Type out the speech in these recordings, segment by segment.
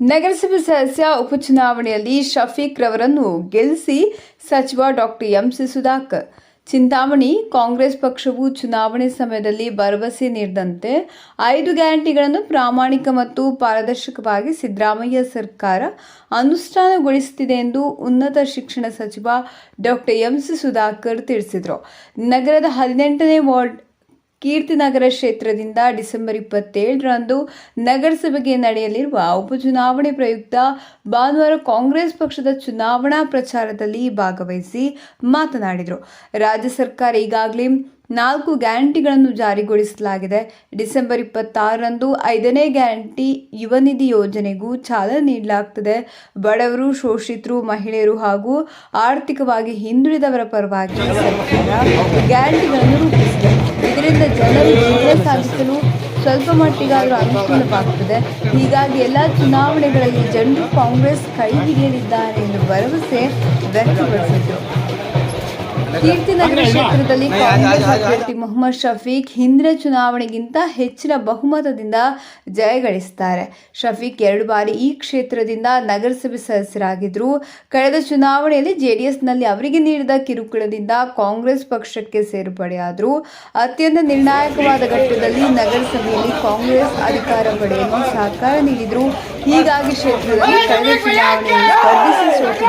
ನಗರಸಭೆ ಸದಸ್ಯ ಉಪಚುನಾವಣೆಯಲ್ಲಿ ಶಫೀಕ್ ರವರನ್ನು ಗೆಲ್ಲಿಸಿ ಸಚಿವ doctor M C Sudhakar. Chintamani, Congress ಪಕ್ಷವು ಚುನಾವಣೆ ಸಮಯದಲ್ಲಿ ಭರವಸೆ ನೀಡಿದಂತೆ ಐದು ಗ್ಯಾರಂಟಿಗಳನ್ನು ಪ್ರಾಮಾಣಿಕ ಮತ್ತು ಪಾರದರ್ಶಕವಾಗಿ ಸಿದ್ದರಾಮಯ್ಯ ಸರ್ಕಾರ ಅನುಷ್ಠಾನಗೊಳಿಸುತ್ತಿದೆ ಎಂದು ಉನ್ನತ ಶಿಕ್ಷಣ ಸಚಿವ ಡಾಕ್ಟರ್ ಎಂಸಿ ಸುಧಾಕರ್ ತಿಳಿಸಿದರು. ನಗರದ ಹದಿನೆಂಟನೇ ವಾರ್ಡ್ ಕೀರ್ತಿನಗರ ಕ್ಷೇತ್ರದಿಂದ ಡಿಸೆಂಬರ್ ಇಪ್ಪತ್ತೇಳರಂದು ನಗರಸಭೆಗೆ ನಡೆಯಲಿರುವ ಉಪಚುನಾವಣೆ ಪ್ರಯುಕ್ತ ಭಾನುವಾರ ಕಾಂಗ್ರೆಸ್ ಪಕ್ಷದ ಚುನಾವಣಾ ಪ್ರಚಾರದಲ್ಲಿ ಭಾಗವಹಿಸಿ ಮಾತನಾಡಿದರು. ರಾಜ್ಯ ಸರ್ಕಾರ ಈಗಾಗಲೇ ನಾಲ್ಕು ಗ್ಯಾರಂಟಿಗಳನ್ನು ಜಾರಿಗೊಳಿಸಲಾಗಿದೆ. ಡಿಸೆಂಬರ್ ಇಪ್ಪತ್ತಾರರಂದು ಐದನೇ ಗ್ಯಾರಂಟಿ ಯುವ ನಿಧಿ ಯೋಜನೆಗೂ ಚಾಲನೆ ನೀಡಲಾಗ್ತದೆ. ಬಡವರು, ಶೋಷಿತರು, ಮಹಿಳೆಯರು ಹಾಗೂ ಆರ್ಥಿಕವಾಗಿ ಹಿಂದುಳಿದವರ ಪರವಾಗಿ ಗ್ಯಾರಂಟಿಗಳನ್ನು ರೂಪಿಸಿದೆ. ಇದರಿಂದ ಜನರು ಜೀವನ ಸಾಗಿಸಲು ಸ್ವಲ್ಪ ಮಟ್ಟಿಗಾದರೂ ಅನುಕೂಲವಾಗುತ್ತದೆ ಹೀಗಾಗಿ ಎಲ್ಲ ಚುನಾವಣೆಗಳಲ್ಲಿ ಜನರು ಕಾಂಗ್ರೆಸ್ ಕೈ ಹಿಡಿಯಲಿದ್ದಾರೆ ಎಂದು ಭರವಸೆ ವ್ಯಕ್ತಪಡಿಸಿದರು. ಕೀರ್ತಿನಗರ ಕ್ಷೇತ್ರದಲ್ಲಿ ಕಾಂಗ್ರೆಸ್ ಅಭ್ಯರ್ಥಿ ಮೊಹಮ್ಮದ್ ಶಫೀಕ್ ಹಿಂದಿನ ಚುನಾವಣೆಗಿಂತ ಹೆಚ್ಚಿನ ಬಹುಮತದಿಂದ ಜಯಗಳಿಸಿದ್ದಾರೆ ಶಫೀಕ್ ಎರಡು ಬಾರಿ ಈ ಕ್ಷೇತ್ರದಿಂದ ನಗರಸಭೆ ಸದಸ್ಯರಾಗಿದ್ದರು ಕಳೆದ ಚುನಾವಣೆಯಲ್ಲಿ ಜೆಡಿಎಸ್ನಲ್ಲಿ ಅವರಿಗೆ ನೀಡಿದ ಕಿರುಕುಳದಿಂದ ಕಾಂಗ್ರೆಸ್ ಪಕ್ಷಕ್ಕೆ ಸೇರ್ಪಡೆಯಾದರು. ಅತ್ಯಂತ ನಿರ್ಣಾಯಕವಾದ ಘಟ್ಟದಲ್ಲಿ ನಗರಸಭೆಯಲ್ಲಿ ಕಾಂಗ್ರೆಸ್ ಅಧಿಕಾರ ಪಡೆಯಲು ಸಹಕಾರ ನೀಡಿದರು. ಹೀಗಾಗಿ ಕ್ಷೇತ್ರದಲ್ಲಿ ಕಳೆದ ಚುನಾವಣೆಯಲ್ಲಿ ಸ್ಪರ್ಧಿಸಿ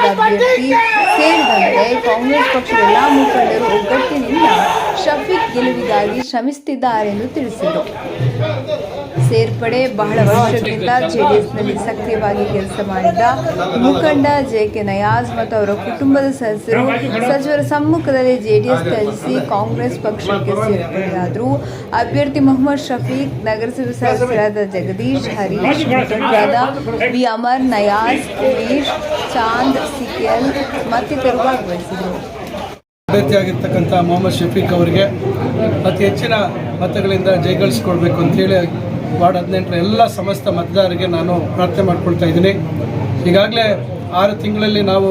ಅಭ್ಯರ್ಥಿ ಸೇರಿದಂತೆ ಕಾಂಗ್ರೆಸ್ ಪಕ್ಷದ ಎಲ್ಲಾ ಮುಖಂಡರು ಒಗ್ಗಟ್ಟಿನಿಂದ ಶಫೀಕ್ ಗೆಲುವಿಗಾಗಿ ಶ್ರಮಿಸುತ್ತಿದ್ದಾರೆ ಎಂದು ತಿಳಿಸಿದರು. ಸೇರ್ಪಡೆ ಬಹಳ ವರ್ಷಗಳಿಂದ ಜೆಡಿಎಸ್ನಲ್ಲಿ ಸಕ್ರಿಯವಾಗಿ ಕೆಲಸ ಮಾಡಿದ್ದ ಮುಖಂಡ ಜೆ ಕೆ ನಯಾಜ್ ಮತ್ತು ಅವರ ಕುಟುಂಬದ ಸದಸ್ಯರು ಸಚಿವರ ಸಮ್ಮುಖದಲ್ಲಿ ಜೆಡಿಎಸ್ ತ್ಯಜಿಸಿ ಕಾಂಗ್ರೆಸ್ ಪಕ್ಷಕ್ಕೆ ಸೇರ್ಪಡೆಯಾದರು. ಅಭ್ಯರ್ಥಿ ಮೊಹಮ್ಮದ್ ಶಫೀಕ್, ನಗರಸಭೆ ಸದಸ್ಯರಾದ ಜಗದೀಶ್, ಹರೀಶ್ ಮುಖಂಡರಾದ ವಿ ಅಮರ್ ನಯಾಜ್ ಕುಲೀಶ್ ಚಾಂದ್ ಸಿಕೆಲ್ ಮತ್ತಿತರರು ಭಾಗವಹಿಸಿದರು ಅಭ್ಯರ್ಥಿಯಾಗಿರ್ತಕ್ಕಂಥ ಮೊಹಮ್ಮದ್ ಶಫೀಕ್ ಅವರಿಗೆ ಅತಿ ಹೆಚ್ಚಿನ ಮತಗಳಿಂದ ಜೈಗಳಿಸ್ಕೊಡ್ಬೇಕು ಅಂತೇಳಿ ವಾರ್ಡ್ ಹದಿನೆಂಟರ ಎಲ್ಲ ಸಮಸ್ತ ಮತದಾರರಿಗೆ ನಾನು ಪ್ರಾರ್ಥನೆ ಮಾಡ್ಕೊಳ್ತಾ ಇದ್ದೀನಿ. ಈಗಾಗಲೇ ಆರು ತಿಂಗಳಲ್ಲಿ ನಾವು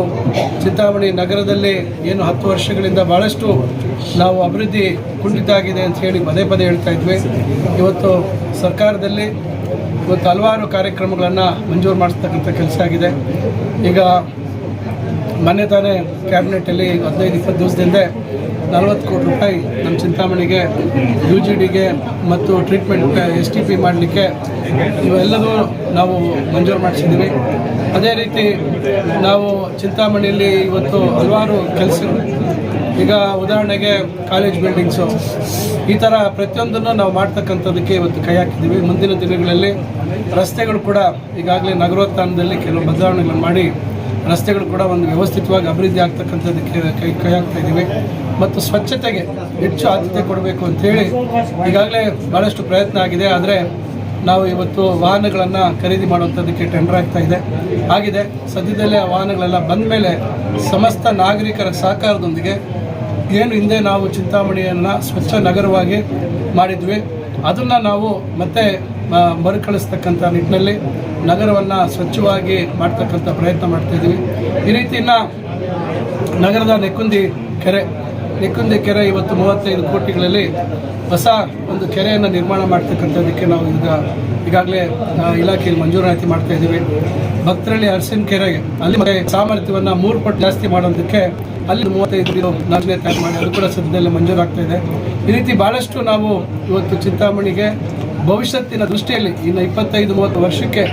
ಚಿಂತಾಮಣಿ ನಗರದಲ್ಲಿ ಏನು ಹತ್ತು ವರ್ಷಗಳಿಂದ ಭಾಳಷ್ಟು ನಾವು ಅಭಿವೃದ್ಧಿ ಕುಂಠಿತ ಆಗಿದೆ ಅಂತ ಹೇಳಿ ಪದೇ ಪದೇ ಹೇಳ್ತಾ ಇದ್ವಿ. ಇವತ್ತು ಸರ್ಕಾರದಲ್ಲಿ ಇವತ್ತು ಹಲವಾರು ಕಾರ್ಯಕ್ರಮಗಳನ್ನು ಮಂಜೂರು ಮಾಡಿಸ್ತಕ್ಕಂಥ ಕೆಲಸ ಆಗಿದೆ. ಈಗ ಮೊನ್ನೆ ತಾನೇ ಕ್ಯಾಬಿನೆಟಲ್ಲಿ ಹದಿನೈದು, ಇಪ್ಪತ್ತು ದಿವಸದಿಂದ ನಲವತ್ತು ಕೋಟಿ ರೂಪಾಯಿ ನಮ್ಮ ಚಿಂತಾಮಣಿಗೆ ಯು ಜಿ ಡಿಗೆ ಮತ್ತು ಟ್ರೀಟ್ಮೆಂಟ್ ಎಸ್ ಟಿ ಪಿ ಮಾಡಲಿಕ್ಕೆ ಇವೆಲ್ಲವೂ ನಾವು ಮಂಜೂರು ಮಾಡಿಸಿದ್ದೀವಿ. ಅದೇ ರೀತಿ ನಾವು ಚಿಂತಾಮಣಿಯಲ್ಲಿ ಇವತ್ತು ಹಲವಾರು ಕೆಲಸಗಳು. ಈಗ ಉದಾಹರಣೆಗೆ ಕಾಲೇಜ್ ಬಿಲ್ಡಿಂಗ್ಸು ಈ ಥರ ಪ್ರತಿಯೊಂದನ್ನು ನಾವು ಮಾಡ್ತಕ್ಕಂಥದ್ದಕ್ಕೆ ಇವತ್ತು ಕೈ ಹಾಕಿದ್ದೀವಿ. ಮುಂದಿನ ದಿನಗಳಲ್ಲಿ ರಸ್ತೆಗಳು ಕೂಡ ಈಗಾಗಲೇ ನಗರೋತ್ಥಾನದಲ್ಲಿ ಕೆಲವು ಬದಲಾವಣೆಗಳನ್ನು ಮಾಡಿ ರಸ್ತೆಗಳು ಕೂಡ ಒಂದು ವ್ಯವಸ್ಥಿತವಾಗಿ ಅಭಿವೃದ್ಧಿ ಆಗ್ತಕ್ಕಂಥದ್ದಕ್ಕೆ ಕೈ ಕೈ ಆಗ್ತಾ ಇದ್ದೀವಿ. ಮತ್ತು ಸ್ವಚ್ಛತೆಗೆ ಹೆಚ್ಚು ಆದ್ಯತೆ ಕೊಡಬೇಕು ಅಂತೇಳಿ ಈಗಾಗಲೇ ಭಾಳಷ್ಟು ಪ್ರಯತ್ನ ಆಗಿದೆ. ಆದರೆ ನಾವು ಇವತ್ತು ವಾಹನಗಳನ್ನು ಖರೀದಿ ಮಾಡುವಂಥದ್ದಕ್ಕೆ ಟೆಂಡರ್ ಆಗ್ತಾ ಇದೆ. ಆಗಿದೆ. ಸದ್ಯದಲ್ಲೇ ಆ ವಾಹನಗಳೆಲ್ಲ ಬಂದ ಮೇಲೆ ಸಮಸ್ತ ನಾಗರಿಕರ ಸಹಕಾರದೊಂದಿಗೆ ಏನು ಹಿಂದೆ ನಾವು ಚಿಂತಾಮಣಿಯನ್ನು ಸ್ವಚ್ಛ ನಗರವಾಗಿ ಮಾಡಿದ್ವಿ. ಅದನ್ನು ನಾವು ಮತ್ತೆ ಮರುಕಳಿಸ್ತಕ್ಕಂಥ ನಿಟ್ಟಿನಲ್ಲಿ ನಗರವನ್ನು ಸ್ವಚ್ಛವಾಗಿ ಮಾಡ್ತಕ್ಕಂಥ ಪ್ರಯತ್ನ ಮಾಡ್ತಾಯಿದ್ದೀವಿ ಈ ರೀತಿಯನ್ನು ನಗರದ ನೆಕ್ಕುಂದಿ ಕೆರೆ ನೆಕ್ಕುಂದಿ ಕೆರೆ ಇವತ್ತು ಮೂವತ್ತೈದು ಕೋಟಿಗಳಲ್ಲಿ ಹೊಸ ಒಂದು ಕೆರೆಯನ್ನು ನಿರ್ಮಾಣ ಮಾಡ್ತಕ್ಕಂಥದ್ದಕ್ಕೆ ನಾವು ಈಗ ಈಗಾಗಲೇ ಇಲಾಖೆಯಲ್ಲಿ ಮಂಜೂರಾತಿ ಮಾಡ್ತಾ ಇದ್ದೀವಿ. ಭಕ್ತರಳ್ಳಿ ಅರಸಿನ ಕೆರೆಗೆ ಅಲ್ಲಿ ಮತ್ತೆ ಸಾಮರ್ಥ್ಯವನ್ನು ಮೂರು ಪಟ್ಟು ಜಾಸ್ತಿ ಮಾಡೋದಕ್ಕೆ ಅಲ್ಲಿ ಮೂವತ್ತೈದು ನಾಲ್ಕನೇ ತಯಾರು ಮಾಡಿ ಅದು ಕೂಡ ಸದ್ಯದಲ್ಲೇ ಮಂಜೂರಾಗ್ತಾ ಇದೆ. ಈ ರೀತಿ ಭಾಳಷ್ಟು ನಾವು ಇವತ್ತು ಚಿಂತಾಮಣಿಗೆ ಭವಿಷ್ಯತ್ತಿನ ದೃಷ್ಟಿಯಲ್ಲಿ ಇನ್ನು ಇಪ್ಪತ್ತೈದು, ಮೂವತ್ತು ವರ್ಷಕ್ಕೆ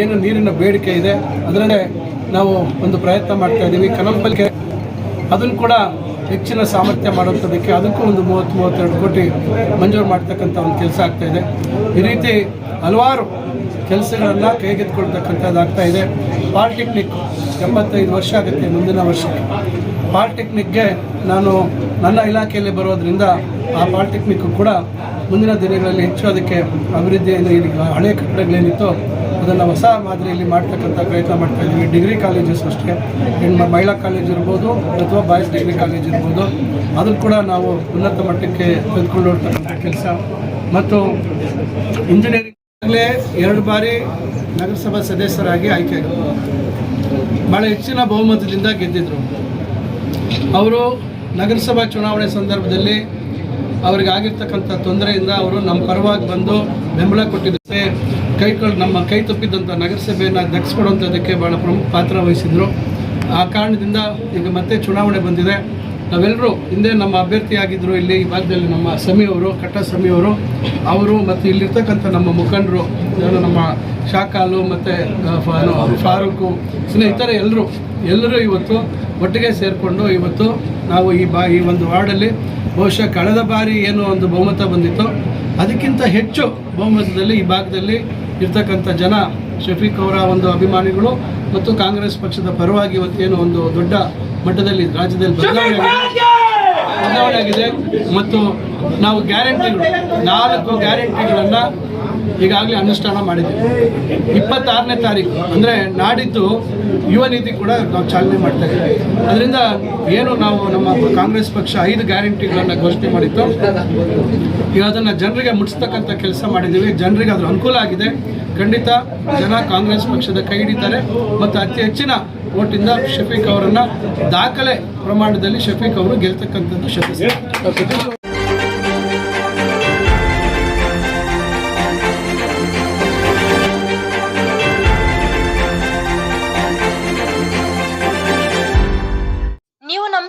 ಏನು ನೀರಿನ ಬೇಡಿಕೆ ಇದೆ, ಅದರಲ್ಲೇ ನಾವು ಒಂದು ಪ್ರಯತ್ನ ಮಾಡ್ತಾ ಇದ್ದೀವಿ. ಕನಂಬಲ್ಗೆ ಅದನ್ನು ಕೂಡ ಹೆಚ್ಚಿನ ಸಾಮರ್ಥ್ಯ ಮಾಡುವಂಥದ್ದಕ್ಕೆ ಅದಕ್ಕೂ ಒಂದು ಮೂವತ್ತು, ಮೂವತ್ತೆರಡು ಕೋಟಿ ಮಂಜೂರು ಮಾಡ್ತಕ್ಕಂಥ ಒಂದು ಕೆಲಸ ಆಗ್ತಾ ಇದೆ. ಈ ರೀತಿ ಹಲವಾರು ಕೆಲಸಗಳನ್ನು ಕೈಗೆತ್ತಿಕೊಳ್ತಕ್ಕಂಥದ್ದು ಆಗ್ತಾ ಇದೆ. ಪಾಲಿಟೆಕ್ನಿಕ್ ಎಂಬತ್ತೈದು ವರ್ಷ ಆಗುತ್ತೆ ಮುಂದಿನ ವರ್ಷಕ್ಕೆ. ಪಾಲಿಟೆಕ್ನಿಕ್ಗೆ ನಾನು ನನ್ನ ಇಲಾಖೆಯಲ್ಲಿ ಬರೋದ್ರಿಂದ ಆ ಪಾಲಿಟೆಕ್ನಿಕ್ ಕೂಡ ಮುಂದಿನ ದಿನಗಳಲ್ಲಿ ಹೆಚ್ಚು ಅದಕ್ಕೆ ಅಭಿವೃದ್ಧಿಯನ್ನು ಈಗ ಹಳೆ ಕಟ್ಟಡಗಳೇನಿತ್ತು ಅದನ್ನು ಹೊಸ ಮಾದರಿಯಲ್ಲಿ ಮಾಡ್ತಕ್ಕಂಥ ಪ್ರಯತ್ನ ಮಾಡ್ತಾ ಇದ್ದೀವಿ. ಡಿಗ್ರಿ ಕಾಲೇಜಸ್ ಅಷ್ಟೇ. ಹೆಣ್ಣು ಮಹಿಳಾ ಕಾಲೇಜ್ ಇರ್ಬೋದು ಅಥವಾ ಬಾಯ್ಸ್ ಡಿಗ್ರಿ ಕಾಲೇಜ್ ಇರ್ಬೋದು. ಅದನ್ನು ಕೂಡ ನಾವು ಉನ್ನತ ಮಟ್ಟಕ್ಕೆ ತೆಗೆದುಕೊಂಡು ಹೋಗ್ತಕ್ಕಂಥ ಕೆಲಸ. ಮತ್ತು ಇಂಜಿನಿಯರಿಂಗ್ ಎರಡು ಬಾರಿ ನಗರಸಭಾ ಸದಸ್ಯರಾಗಿ ಆಯ್ಕೆ ಭಾಳ ಹೆಚ್ಚಿನ ಬಹುಮತದಿಂದ ಗೆದ್ದಿದ್ರು. ಅವರು ನಗರಸಭಾ ಚುನಾವಣೆ ಸಂದರ್ಭದಲ್ಲಿ ಅವರಿಗೆ ಆಗಿರ್ತಕ್ಕಂಥ ತೊಂದರೆಯಿಂದ ಅವರು ನಮ್ಮ ಪರವಾಗಿ ಬಂದು ಬೆಂಬಲ ಕೊಟ್ಟಿದ್ದಾರೆ. ಕೈಗಳು ನಮ್ಮ ಕೈ ತಪ್ಪಿದ್ದಂಥ ನಗರಸಭೆಯನ್ನು ದಕ್ಸ್ಕೊಡುವಂಥದ್ದಕ್ಕೆ ಭಾಳ ಪ್ರಮುಖ ಪಾತ್ರ ವಹಿಸಿದರು. ಆ ಕಾರಣದಿಂದ ಈಗ ಮತ್ತೆ ಚುನಾವಣೆ ಬಂದಿದೆ. ನಾವೆಲ್ಲರೂ ಹಿಂದೆ ನಮ್ಮ ಅಭ್ಯರ್ಥಿಯಾಗಿದ್ದರು ಇಲ್ಲಿ ಈ ಭಾಗದಲ್ಲಿ ನಮ್ಮ ಸಮಿಯವರು ಕಟ್ಟ ಸಮಿಯವರು ಅವರು ಮತ್ತು ಇಲ್ಲಿರ್ತಕ್ಕಂಥ ನಮ್ಮ ಮುಖಂಡರು ನಮ್ಮ ಶಾಕಾಲು ಮತ್ತು ಫಾರೂಕು, ಸ್ನೇಹಿತರೆ ಎಲ್ಲರೂ ಎಲ್ಲರೂ ಇವತ್ತು ಒಟ್ಟಿಗೆ ಸೇರಿಕೊಂಡು ಇವತ್ತು ನಾವು ಈ ಬಾ, ಈ ಒಂದು ವಾರ್ಡಲ್ಲಿ ಬಹುಶಃ ಕಳೆದ ಬಾರಿ ಏನು ಒಂದು ಬಹುಮತ ಬಂದಿತ್ತು. ಅದಕ್ಕಿಂತ ಹೆಚ್ಚು ಬಹುಮತದಲ್ಲಿ ಈ ಭಾಗದಲ್ಲಿ ಇರ್ತಕ್ಕಂಥ ಜನ, ಶಫೀಕ್ ಅವರ ಒಂದು ಅಭಿಮಾನಿಗಳು ಮತ್ತು ಕಾಂಗ್ರೆಸ್ ಪಕ್ಷದ ಪರವಾಗಿ ಇವತ್ತೇನು ಒಂದು ದೊಡ್ಡ ಮಟ್ಟದಲ್ಲಿ ರಾಜ್ಯದಲ್ಲಿ ಬದಲಾವಣೆ ಆಗಿದೆ. ಬದಲಾವಣೆ ಆಗಿದೆ. ಮತ್ತು ನಾವು ಗ್ಯಾರಂಟಿಗಳು ನಾಲ್ಕು ಗ್ಯಾರಂಟಿಗಳನ್ನು ಈಗಾಗಲೇ ಅನುಷ್ಠಾನ ಮಾಡಿದ್ದೀವಿ. ಇಪ್ಪತ್ತಾರನೇ ತಾರೀಕು ಅಂದರೆ ನಾಡಿದ್ದು ಯುವ ನೀತಿ ಕೂಡ ನಾವು ಚಾಲನೆ ಮಾಡ್ತಾ ಇದ್ದೀವಿ. ಅದರಿಂದ ಏನು ನಾವು ನಮ್ಮ ಕಾಂಗ್ರೆಸ್ ಪಕ್ಷ ಐದು ಗ್ಯಾರಂಟಿಗಳನ್ನು ಘೋಷಣೆ ಮಾಡಿತ್ತು. ಈಗ ಅದನ್ನು ಜನರಿಗೆ ಮುಟ್ಟಿಸ್ತಕ್ಕಂಥ ಕೆಲಸ ಮಾಡಿದ್ದೀವಿ. ಜನರಿಗೆ ಅದ್ರ ಅನುಕೂಲ ಆಗಿದೆ. ಖಂಡಿತ ಜನ ಕಾಂಗ್ರೆಸ್ ಪಕ್ಷದ ಕೈ ಹಿಡಿತಾರೆ. ಮತ್ತು ಅತಿ ಹೆಚ್ಚಿನ ಓಟಿಂದ ಶಫೀಕ್ ಅವರನ್ನು ದಾಖಲೆ ಪ್ರಮಾಣದಲ್ಲಿ ಶಫೀಕ್ ಅವರು ಗೆಲ್ತಕ್ಕಂಥದ್ದು ಶಫೀಕ್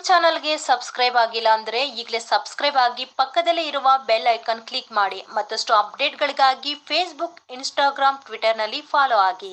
ಚಾನಲ್ಗೆ ಸಬ್ಸ್ಕ್ರೈಬ್ ಆಗಿಲ್ಲ ಅಂದ್ರೆ ಈಗಲೇ ಸಬ್ಸ್ಕ್ರೈಬ್ ಆಗಿ ಪಕ್ಕದಲ್ಲೇ ಇರುವ ಬೆಲ್ ಐಕಾನ್ ಕ್ಲಿಕ್ ಮಾಡಿ ಮತ್ತಷ್ಟು ಅಪ್ಡೇಟ್ಗಳಿಗಾಗಿ ಫೇಸ್ಬುಕ್ ಇನ್ಸ್ಟಾಗ್ರಾಮ್ ಟ್ವಿಟರ್ನಲ್ಲಿ ಫಾಲೋ ಆಗಿ.